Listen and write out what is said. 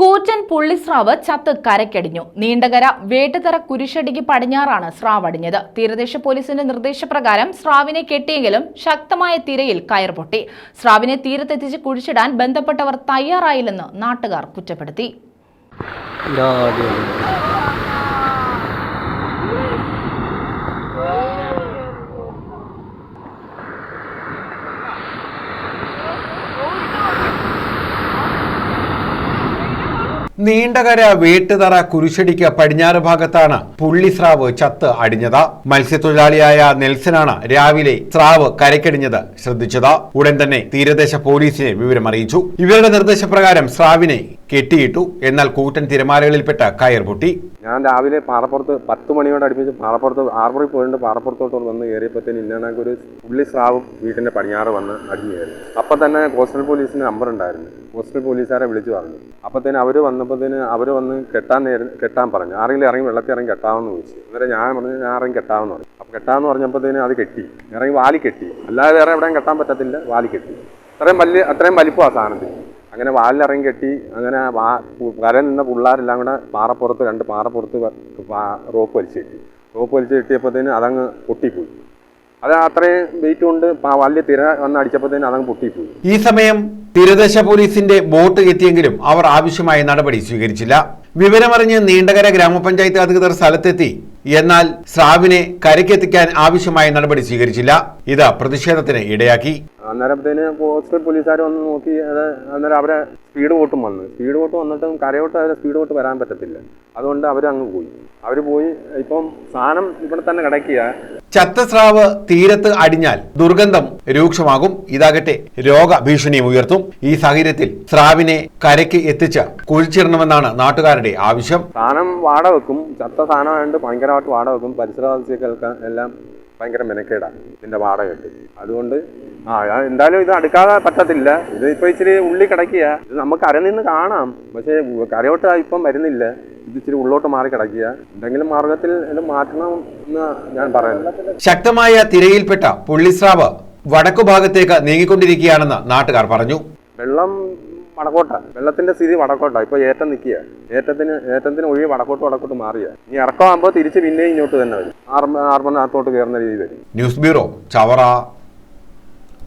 കൂറ്റൻ പുള്ളിസ്രാവ് ചത്ത് കരക്കടിഞ്ഞു നീണ്ടകര വേട്ടുതറ കുരിശടിക്ക് പടിഞ്ഞാറാണ് സ്രാവ് അടിഞ്ഞത്. തീരദേശ പോലീസിന്റെ നിർദ്ദേശപ്രകാരം സ്രാവിനെ കെട്ടിയെങ്കിലും ശക്തമായ തിരയിൽ കയർ പൊട്ടി. സ്രാവിനെ തീരത്തെത്തിച്ച് കുഴിച്ചിടാൻ ബന്ധപ്പെട്ടവർ തയ്യാറായില്ലെന്ന് നാട്ടുകാർ കുറ്റപ്പെടുത്തി. നീണ്ടകര വീട്ടുതറ കുരിശടിക്ക് പടിഞ്ഞാറ് ഭാഗത്താണ് പുള്ളിസ്രാവ് ചത്ത് അടിഞ്ഞത്. മത്സ്യത്തൊഴിലാളിയായ നെൽസനാണ് രാവിലെ സ്രാവ് കരക്കടിഞ്ഞത് ശ്രദ്ധിച്ചത്. ഉടൻ തന്നെ തീരദേശ പോലീസിനെ വിവരമറിയിച്ചു. ഇവരുടെ നിർദ്ദേശപ്രകാരം സ്രാവിനെ കെട്ടിയിട്ടു. എന്നാൽ കൂറ്റൻ തിരമാലകളിൽപ്പെട്ട കയർ പൊട്ടി. ഞാൻ രാവിലെ പാറപ്പുറത്ത് പത്ത് മണിയോട് അടുപ്പിച്ച് പാറപ്പുറത്ത് ആർബറിൽ പോയിട്ട് പാറപ്പുറത്തോട്ട് വന്ന് കയറിയപ്പോഴത്തേന് ഇന്നാണെങ്കിൽ ഒരു പുള്ളി സ്രാവും വീട്ടിന്റെ പടിഞ്ഞാറ് വന്ന് അടിഞ്ഞു കയറി. അപ്പം തന്നെ കോസ്റ്റൽ പോലീസിന് നമ്പർ ഉണ്ടായിരുന്നു. കോസ്റ്റൽ പോലീസുകാരെ വിളിച്ചു പറഞ്ഞു. അപ്പത്തേന് അവർ വന്നപ്പോഴത്തേന് അവർ വന്ന് കെട്ടാൻ നേരം കെട്ടാൻ പറഞ്ഞു. ആരെങ്കിലും ഇറങ്ങി വെള്ളത്തിൽ ഇറങ്ങി കെട്ടാമെന്ന് ചോദിച്ചു. അന്നേരം ഞാൻ പറഞ്ഞു ഞാൻ ഇറങ്ങി കെട്ടാമെന്ന് പറഞ്ഞു. അപ്പൊ കെട്ടാമെന്ന് പറഞ്ഞപ്പോഴത്തേന് അത് കെട്ടി. ഇറങ്ങി വാലി കെട്ടി. അല്ലാതെ വേറെ എവിടെയും കെട്ടാൻ പറ്റത്തില്ല. വാലി കെട്ടി. അത്രയും വലിയ അത്രയും വലിപ്പം ആ സാധനത്തിന്. അങ്ങനെ വാലിലിറങ്ങി കെട്ടി അങ്ങനെ വര നിന്ന പിള്ളേരെല്ലാം കൂടെ പാറപ്പുറത്ത് രണ്ട് പാറപ്പുറത്ത് റോപ്പ് വലിച്ചു കെട്ടി. റോപ്പ് വലിച്ചു കെട്ടിയപ്പോഴത്തേന് അതങ്ങ് പൊട്ടിപ്പോയി. അത് അത്രയും വെയിറ്റ് കൊണ്ട് വലിയ തിര വന്ന് അടിച്ചപ്പോഴത്തേന് അതങ്ങ് പൊട്ടിപ്പോയി. ഈ സമയം തീരദേശ പോലീസിന്റെ ബോട്ട് എത്തിയെങ്കിലും അവർ ആവശ്യമായ നടപടി സ്വീകരിച്ചില്ല. വിവരമറിഞ്ഞ് നീണ്ടകര ഗ്രാമപഞ്ചായത്ത് അധികൃതർ സ്ഥലത്തെത്തി. എന്നാൽ സ്രാവിനെ കരയ്ക്കെത്തിക്കാൻ ആവശ്യമായ നടപടി സ്വീകരിച്ചില്ല. ഇത് പ്രതിഷേധത്തിന് ഇടയാക്കി. അന്നേരത്തേന് കോസ്റ്റൽ പോലീസുകാർ വന്ന് നോക്കി അത് അന്നേരം അവരെ സ്പീഡ് ബോട്ടും വന്ന്. സ്പീഡ് ബോട്ട് വന്നിട്ടും കരയോട്ട് അവരെ സ്പീഡ് ബോട്ട് വരാൻ പറ്റത്തില്ല. അതുകൊണ്ട് അവർ അങ്ങ് പോയി. അവർ പോയി ഇപ്പം സാധനം ഇവിടെ തന്നെ കിടക്കുക ചത്തസ്രാവ് തീരത്ത് അടിഞ്ഞാൽ ദുർഗന്ധം രൂക്ഷമാകും. ഇതാകട്ടെ രോഗഭീഷണിയും ഉയർത്തും. ഈ സാഹചര്യത്തിൽ സ്രാവിനെ കരയ്ക്ക് എത്തിച്ച് കുഴിച്ചിടണമെന്നാണ് നാട്ടുകാരുടെ ആവശ്യം. സാധനം വാട വെക്കും ചത്ത സാധനമായതുകൊണ്ട് ഭയങ്കരമായിട്ട് വാട വെക്കും പരിസരവാസികൾക്ക് എല്ലാം ഭയങ്കര മെനക്കേടാണ് ഇതിന്റെ വാടകയ്ക്ക്. അതുകൊണ്ട് ആ എന്തായാലും ഇത് അടുക്കാതെ പറ്റത്തില്ല. ഇത് ഇപ്പൊ ഇച്ചിരി ഉള്ളി കിടക്കുക ഇത് നമുക്ക് കര നിന്ന് കാണാം. പക്ഷേ കരയോട്ട് ഇപ്പം വരുന്നില്ല. ഇത് ഇച്ചിരി ഉള്ളോട്ട് മാറി കിടക്കുക എന്തെങ്കിലും മാർഗത്തിൽ ഇത് മാറ്റണം എന്ന് ഞാൻ പറയുന്നു. ശക്തമായ തിരയിൽപ്പെട്ട പുള്ളിസ്രാവ് വടക്കു ഭാഗത്തേക്ക് നീങ്ങിക്കൊണ്ടിരിക്കുകയാണെന്ന് നാട്ടുകാർ പറഞ്ഞു. വെള്ളം വടക്കോട്ട. വെള്ളത്തിന്റെ സ്ഥിതി വടക്കോട്ട. ഇപ്പൊ ഏറ്റം നിൽക്കുക ഏറ്റത്തിന് ഏറ്റത്തിന് ഒഴി വടക്കോട്ട് വടക്കോട്ട് മാറിയ. ഇനി ഇറക്കമാകുമ്പോൾ തിരിച്ച് പിന്നെയും ഇങ്ങോട്ട് തന്നെ വരും. ആർമ ആർമനകത്തോട്ട് കയറുന്ന രീതി വരും. News bureau Chavara.